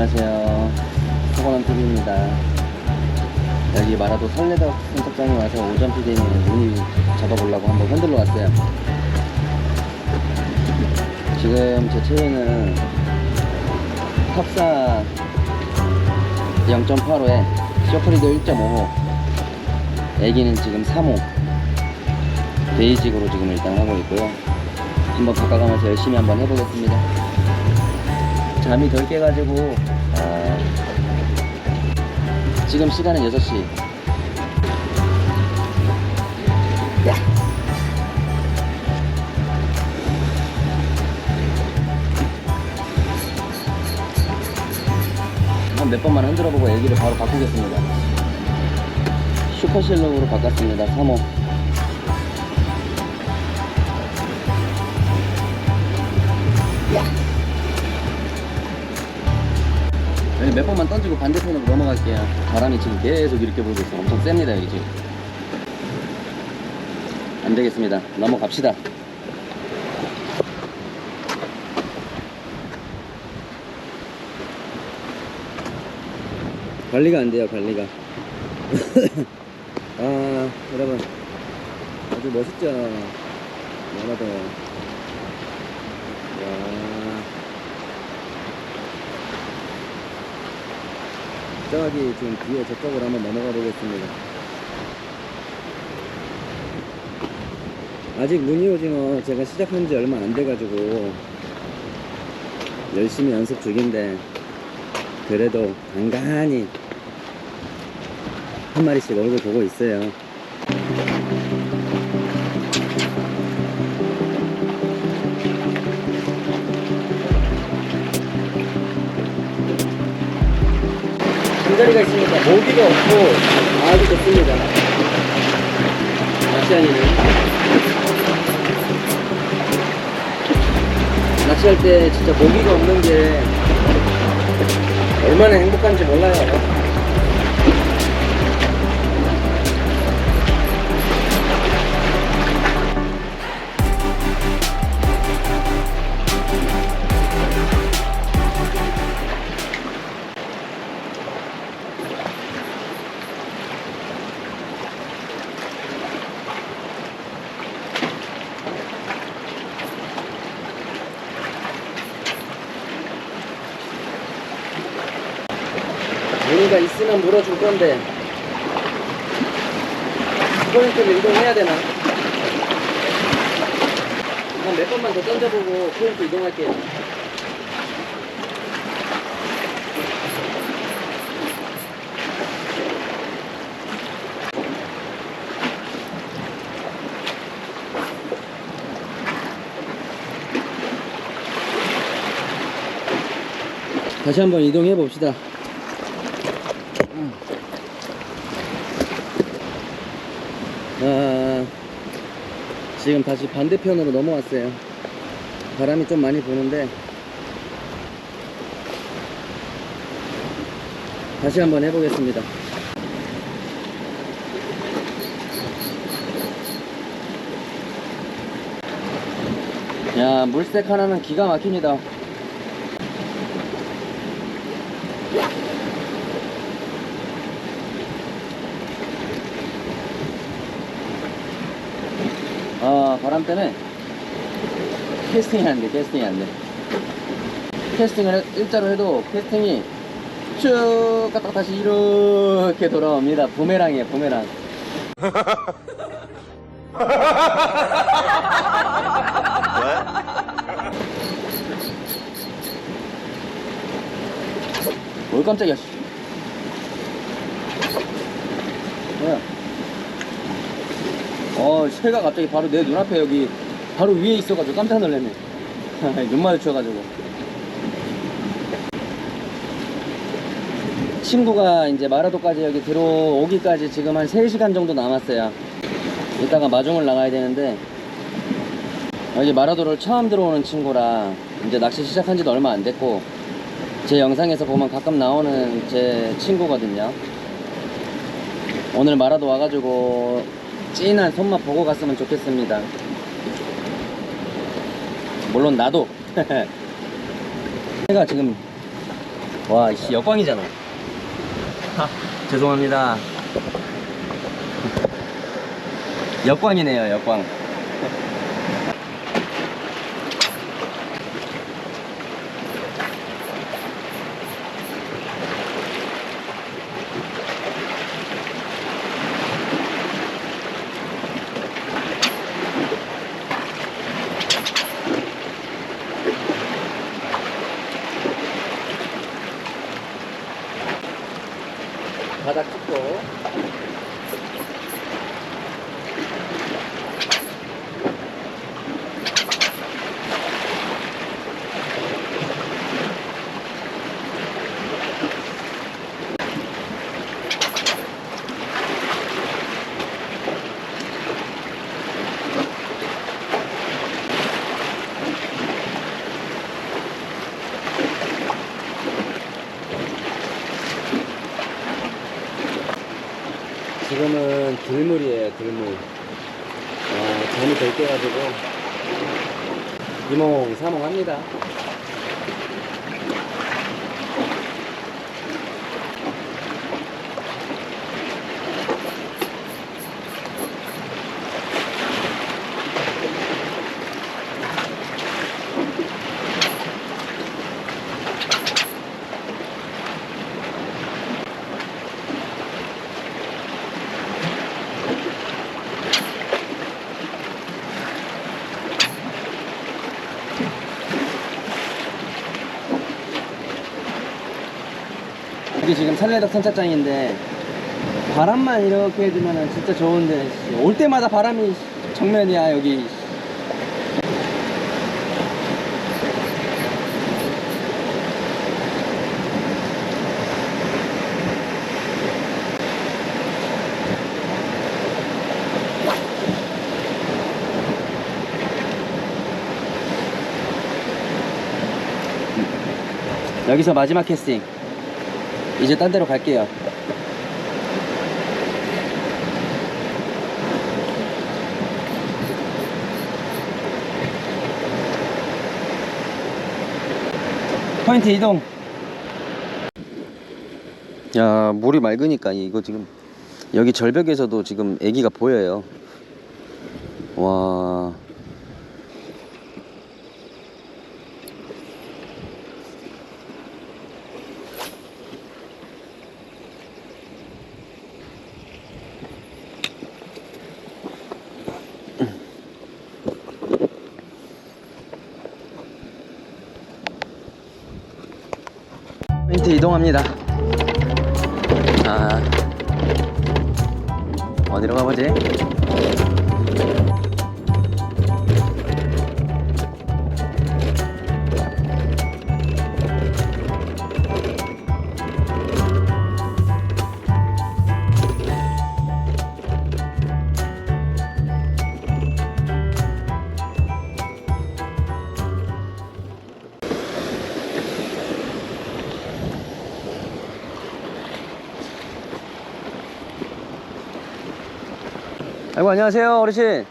안녕하세요. 소건원 TV입니다. 여기 마라도 설레덕 선착장에 와서 오전 PD님 문의 잡아보려고 한번 흔들러 왔어요. 지금 제 차에는 탑사 0.85에 쇼프리도 1.5호 애기는 지금 3호 베이직으로 지금 일단 하고 있고요. 한번 바꿔가면서 열심히 한번 해보겠습니다. 잠이 덜 깨가지고 아, 지금 시간은 6시. 한몇 번만 흔들어보고 애기를 바로 바꾸겠습니다. 슈퍼실록으로 바꿨습니다. 3호 몇 번만 던지고 반대편으로 넘어갈게요. 바람이 지금 계속 이렇게 불고 있어. 엄청 셉니다, 여기 지금. 안 되겠습니다. 넘어갑시다. 관리가 안 돼요, 관리가. 아, 여러분. 아주 멋있죠? 뭐라도. 저기 지금 뒤에 저쪽으로 한번 넘어가 보겠습니다. 아직 무늬 오징어 제가 시작한 지 얼마 안 돼가지고 열심히 연습 중인데 그래도 간간히 한 마리씩 얼굴 보고 있어요. 잠자리가 있으니까 모기가 없고 아주 좋습니다. 낚시하니는 낚시할 때 진짜 모기가 없는 게 얼마나 행복한지 몰라요. 있으면 물어줄 건데 포인트를 이동해야 되나? 한 몇 번만 더 던져보고 포인트 이동할게요. 다시 한번 이동해 봅시다. 아, 지금 다시 반대편으로 넘어왔어요. 바람이 좀 많이 부는데 다시 한번 해보겠습니다. 야, 물색 하나는 기가 막힙니다. 아 바람 때문에 캐스팅이 안 돼, 캐스팅이 안 돼. 캐스팅을 해- 일자로 해도 캐스팅이 쭉 갔다가 다시 이렇게 돌아옵니다. 부메랑이에요, 부메랑. 뭘 깜짝이야? 어, 새가 갑자기 바로 내 눈앞에 여기 바로 위에 있어가지고 깜짝 놀랐네. 눈 마주쳐가지고. 친구가 이제 마라도까지 여기 들어오기까지 지금 한 3시간 정도 남았어요. 이따가 마중을 나가야 되는데, 여기 마라도를 처음 들어오는 친구라 이제 낚시 시작한 지도 얼마 안 됐고, 제 영상에서 보면 가끔 나오는 제 친구거든요. 오늘 마라도 와가지고 찐한 손맛 보고 갔으면 좋겠습니다. 물론 나도. 해가 지금 와, 이씨, 역광이잖아. 하, 죄송합니다. 역광이네요, 역광. 바닥 찍고. 지금은 들물이에요, 들물. 아, 잠이 덜 깨가지고, 이몽, 사몽 합니다. 이게 지금 산레덕 선착장인데, 바람만 이렇게 해주면 진짜 좋은데, 씨, 올 때마다 바람이 정면이야, 여기. 여기서 마지막 캐스팅. 이제 딴 데로 갈게요. 포인트 이동. 야, 물이 맑으니까 이거 지금 여기 절벽에서도 지금 애기가 보여요. 와. 포인트 이동합니다. 아, 어디로 가보지? 아이고 안녕하세요 어르신.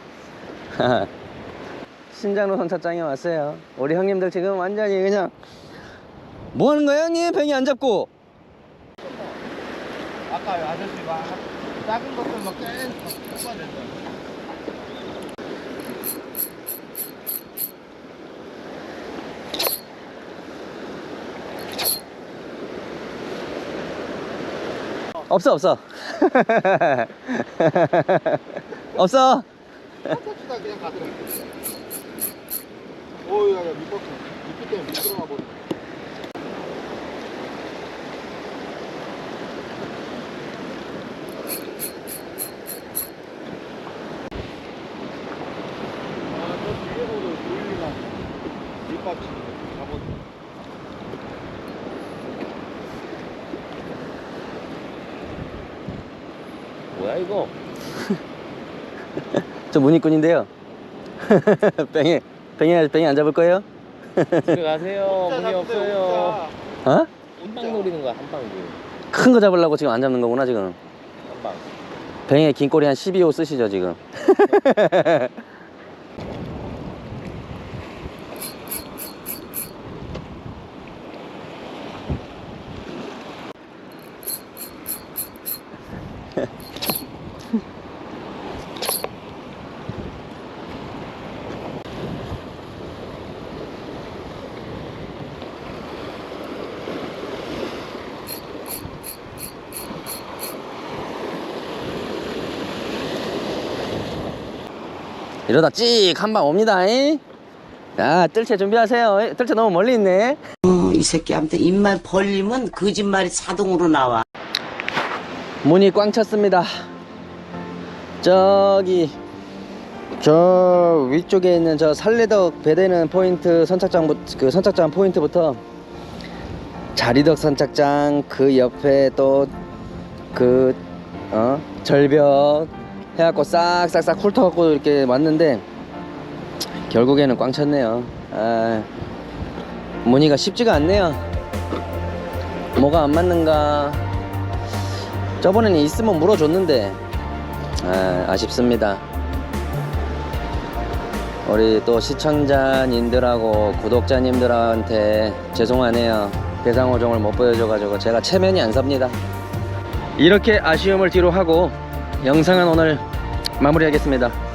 신장로 선착장에 왔어요. 우리 형님들 지금 완전히 그냥 뭐 하는 거야 형님? 뱅이 안 잡고. 아까 아저씨가 작은 것들만 계속 뽑아낸다. 없어 없어 없어. 오우, 야, 야, 밑바닥. 밑 때문에 미끄러워 버려. 아, 저 뒤에 보도 조일이가 밑받치 잡았네. 이거 저 문익군인데요 뱅이 뱅이 뱅이 안 잡을 거예요? 집에 가세요. 문이 없어요. 어? 한방 노리는 거야, 한방구. 큰거 잡으려고 지금 안 잡는 거구나 지금 한방. 뱅에 긴 꼬리 한 12호 쓰시죠 지금 이러다 찍 한 방 옵니다. 이? 야, 뜰채 준비하세요. 뜰채 너무 멀리 있네. 어, 이 새끼한테 입만 벌리면 거짓말이 자동으로 나와. 문이 꽝 찼습니다. 저기 저 위쪽에 있는 저 살레덕 배대는 포인트 선착장 그 선착장 포인트부터 자리덕 선착장 그 옆에 또그 어? 절벽 해갖고 싹싹싹 훑어갖고 이렇게 왔는데 결국에는 꽝 찼네요. 아, 문의가 쉽지가 않네요. 뭐가 안 맞는가? 저번에는 있으면 물어줬는데 아, 아쉽습니다. 우리 또 시청자님들하고 구독자님들한테 죄송하네요. 대상호종을 못 보여줘가지고 제가 체면이 안 섭니다. 이렇게 아쉬움을 뒤로 하고 영상은 오늘 마무리하겠습니다.